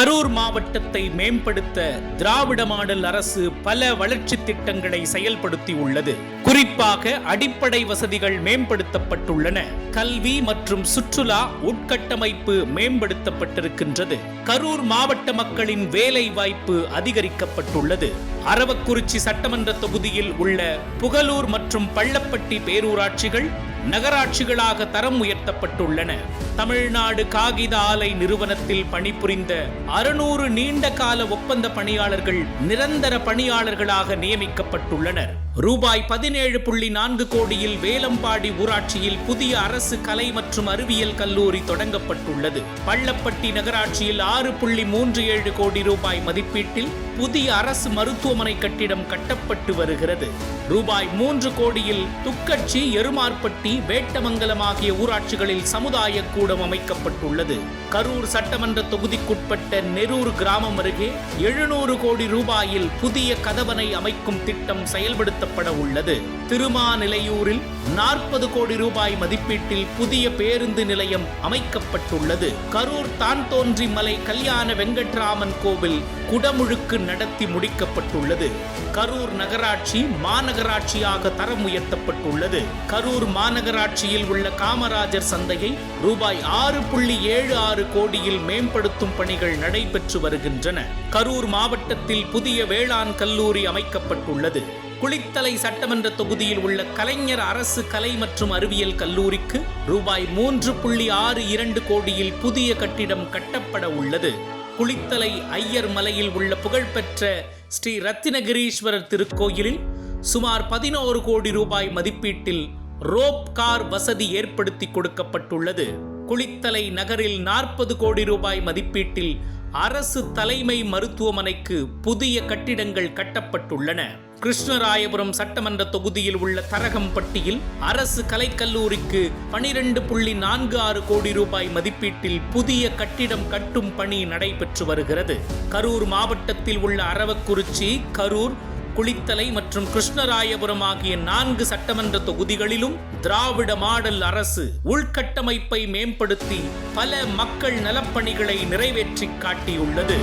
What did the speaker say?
கரூர் மாவட்டத்தை மேம்படுத்த திராவிட மாடல் அரசு பல வளர்ச்சி திட்டங்களை செயல்படுத்தி உள்ளது. குறிப்பாக அடிப்படை வசதிகள் மேம்படுத்தப்பட்டுள்ளன. கல்வி மற்றும் சுற்றுலா உட்கட்டமைப்பு மேம்படுத்தப்பட்டிருக்கின்றது. கரூர் மாவட்ட மக்களின் வேலை வாய்ப்பு அதிகரிக்கப்பட்டுள்ளது. அரவக்குறிச்சி சட்டமன்ற தொகுதியில் உள்ள புகலூர் மற்றும் பள்ளப்பட்டி பேரூராட்சிகள் நகராட்சிகளாக தரம் உயர்த்தப்பட்டுள்ளன. தமிழ்நாடு காகித ஆலை நிறுவனத்தில் பணிபுரிந்த அறுநூறு நீண்ட கால ஒப்பந்த பணியாளர்கள் நிரந்தர பணியாளர்களாக நியமிக்கப்பட்டுள்ளனர். ரூபாய் பதினேழு புள்ளி நான்கு கோடியில் வேலம்பாடி ஊராட்சியில் புதிய அரசு கலை மற்றும் அறிவியல் கல்லூரி தொடங்கப்பட்டுள்ளது. பள்ளப்பட்டி நகராட்சியில் ஆறு ஆறு புள்ளி மூன்று ஏழு கோடி ரூபாய் மதிப்பீட்டில் புதிய அரசு மருத்துவமனை கட்டிடம் கட்டப்பட்டு வருகிறது. ரூபாய் மூன்று கோடியில் துக்கட்சி எருமார்பட்டி வேட்டமங்கலம் ஆகிய ஊராட்சிகளில் சமுதாய கூடம் அமைக்கப்பட்டுள்ளது. கரூர் சட்டமன்ற தொகுதிக்குட்பட்ட நெரூர் கிராமம் அருகே எழுநூறு கோடி ரூபாயில் புதிய கதவணை அமைக்கும் திட்டம் செயல்படுத்தப்பட உள்ளது. திருமாநிலையூரில் நாற்பது கோடி ரூபாய் மதிப்பீட்டில் புதிய பேருந்து நிலையம் அமைக்கப்பட்டுள்ளது. கரூர் தான் தோன்றி மலை கல்யாண வெங்கட்ராமன் கோவில் குடமுழுக்கு நடத்தி முடிக்கப்பட்டுள்ளது. கரூர் நகராட்சி மாநகராட்சியாக தரம் உயர்த்தப்பட்டுள்ளது. கரூர் மாநகராட்சியில் உள்ள காமராஜர் சந்தையை ரூபாய் ஆறு புள்ளி ஏழு ஆறு கோடியில் மேம்படுத்தும் பணிகள் நடைபெற்று வருகின்றன. கரூர் மாவட்டத்தில் புதிய வேளாண் கல்லூரி அமைக்கப்பட்டுள்ளது. குளித்தலை சட்டமன்ற தொகுதியில் உள்ள கலைஞர் அரசு கலை மற்றும் அறிவியல் கல்லூரிக்கு ரூபாய் மூன்று புள்ளி ஆறு இரண்டு கோடியில் புதிய கட்டிடம் கட்டப்பட உள்ளது. குளித்தலை ஐயர் மலையில் உள்ள புகழ்பெற்ற ஸ்ரீ ரத்தினகிரீஸ்வரர் திருக்கோயிலில் சுமார் பதினோரு கோடி ரூபாய் மதிப்பீட்டில் ரோப் கார் வசதி ஏற்படுத்தி கொடுக்கப்பட்டுள்ளது. குளித்தலை நகரில் நாற்பது கோடி ரூபாய் மதிப்பீட்டில் அரசு தலைமை மருத்துவமனைக்கு புதிய கட்டிடங்கள் கட்டப்பட்டுள்ளன. கிருஷ்ணராயபுரம் சட்டமன்ற தொகுதியில் உள்ள தரகம்பட்டியில் அரசு கலைக்கல்லூரிக்கு பனிரெண்டு புள்ளி நான்கு ஆறு கோடி ரூபாய் மதிப்பீட்டில் புதிய கட்டிடம் கட்டும் பணி நடைபெற்று வருகிறது. கரூர் மாவட்டத்தில் உள்ள அரவக்குறிச்சி கரூர் குளித்தலை மற்றும் கிருஷ்ணராயபுரம் ஆகிய நான்கு சட்டமன்ற தொகுதிகளிலும் திராவிட மாடல் அரசு உள்கட்டமைப்பை மேம்படுத்தி பல மக்கள் நலப்பணிகளை நிறைவேற்றி காட்டியுள்ளது.